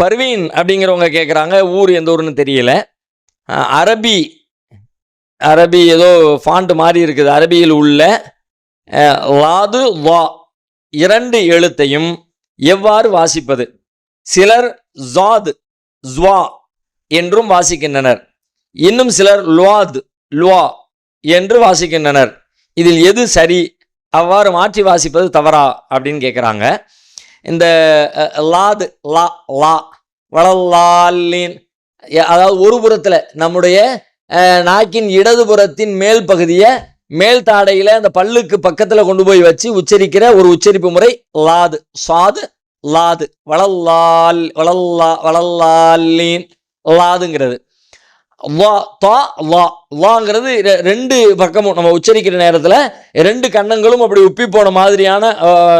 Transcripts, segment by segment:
பர்வீன் அப்படிங்கிறவங்க கேட்குறாங்க ஊர் எந்த ஊர்னு தெரியல. அரபி. அரபி ஏதோ ஃபாண்ட் மாதிரி இருக்குது. அரபியில் உள்ள லாது வா. இரண்டு எழுத்தையும் எவ்வாறு வாசிப்பது? சிலர் ஜாத் ஜ்வா என்றும் வாசிக்கின்றனர். இன்னும் சிலர் லுவாத் லுவா என்று வாசிக்கின்றனர். இதில் எது சரி? அவ்வாறு மாற்றி வாசிப்பது தவறா? அப்படின்னு கேட்குறாங்க இந்த லாது லா லா வளல்லாலின் அதாவது ஒரு புறத்தில் நம்முடைய நாக்கின் இடது புறத்தின் மேல் பகுதியை மேல் தாடையில் அந்த பல்லுக்கு பக்கத்தில் கொண்டு போய் வச்சு உச்சரிக்கிற ஒரு உச்சரிப்பு முறை லாது. சாது லாது. வளல்லால் வளல்லா வளல்லாலின் லாதுங்கிறது. வா தா வா வாங்கிறது ரெ- ரெண்டு பக்கமும். நம்ம உச்சரிக்கிற நேரத்தில் ரெண்டு கன்னங்களும் அப்படி உப்பி போன மாதிரியான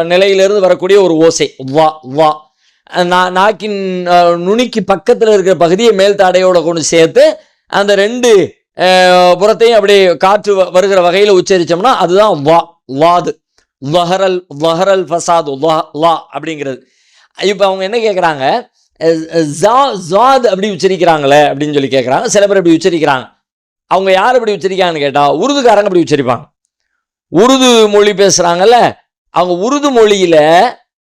நிலையிலிருந்து வரக்கூடிய ஒரு ஓசை. வா வா நா- நாக்கின் நுனிக்கு பக்கத்தில் இருக்கிற பகுதியை மேல் தாடையோட கொண்டு சேர்த்து அந்த ரெண்டு புறத்தையும் அப்படியே காற்று வ- வருகிற வகையில் உச்சரித்தோம்னா அதுதான் வா வாது வஹரல் வஹரல் ஃபசாது. வா லா அப்படிங்கிறது. இப்போ அவங்க என்ன கேட்குறாங்க ஜா ஜாத் அப்படி உச்சரிக்கிறாங்களே அப்படின்னு சொல்லி கேட்குறாங்க சில பேர் அப்படி உச்சரிக்கிறாங்க. அவங்க யார் அப்படி உச்சரிக்கிறாங்கன்னு கேட்டால் உருதுக்காரங்க அப்படி உச்சரிப்பாங்க. உருது மொழி பேசுகிறாங்கல்ல அவங்க உருது மொழியில்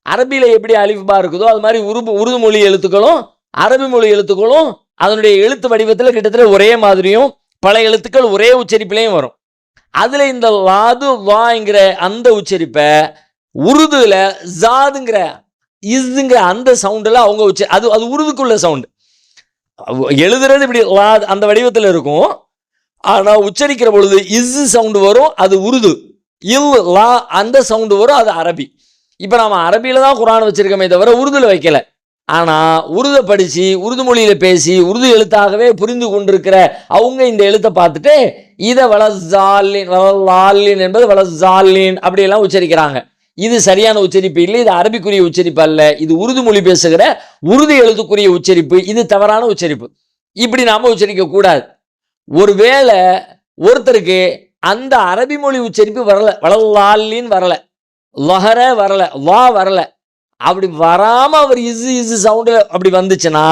அரபியில் எப்படி அலிஃபா இருக்குதோ அது மாதிரி உருது உருது மொழி எழுத்துக்களும் அரபி மொழி எழுத்துக்களும் அதனுடைய எழுத்து வடிவத்தில் கிட்டத்தட்ட ஒரே மாதிரியும் பல எழுத்துக்கள் ஒரே உச்சரிப்பிலையும் வரும். அதில் இந்த லாது வாங்கிற அந்த உச்சரிப்பை உருதுல ஜாதுங்கிற இதுங்கிற அந்த சவுண்டெல்லாம் அவங்க வச்சு அது அது உருதுக்குள்ள சவுண்டு எழுதுறது இப்படி அந்த வடிவத்தில் இருக்கும். ஆனால் உச்சரிக்கிற பொழுது இஸ் சவுண்டு வரும் அது உருது. இல் லா அந்த சவுண்டு வரும் அது அரபி. இப்போ நம்ம அரபியில் தான் குரான் வச்சுருக்கோமே தவிர உருதுல வைக்கல. ஆனால் உருதை படித்து உருது மொழியில் பேசி உருது எழுத்தாகவே புரிந்து கொண்டிருக்கிற அவங்க இந்த எழுத்தை பார்த்துட்டு இதை வளசாலின் வளலாலின் என்பது வளசாலின் அப்படியெல்லாம் உச்சரிக்கிறாங்க. இது சரியான உச்சரிப்பு இல்லை இது அரபிக்குரிய உச்சரிப்பு அல்ல. இது உருது மொழி பேசுகிற உருது எழுத்துக்குரிய உச்சரிப்பு. இது தவறான உச்சரிப்பு. இப்படி நாம உச்சரிக்க கூடாது. ஒருவேளை ஒருத்தருக்கு அந்த அரபி மொழி உச்சரிப்பு வரல. வளலாலின்னு வரல. லஹர வரல. வா வரல. அப்படி வராம அவர் இசு இசு சவுண்டு அப்படி வந்துச்சுன்னா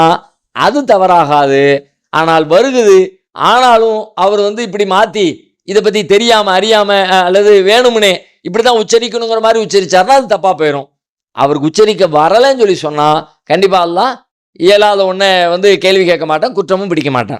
அது தவறாகாது. ஆனால் வருகுது. ஆனாலும் அவர் வந்து இப்படி மாத்தி இதை பத்தி தெரியாம அறியாம அல்லது வேணும்னே இப்படிதான் உச்சரிக்கணுங்கிற மாதிரி உச்சரிச்சாருன்னா அது தப்பா போயிடும் அவருக்கு உச்சரிக்க வரலைன்னு சொல்லி சொன்னா கண்டிப்பா எல்லாம் இயலாத ஒன்றை வந்து கேள்வி கேட்க மாட்டேன் குற்றமும் பிடிக்க மாட்டேன்.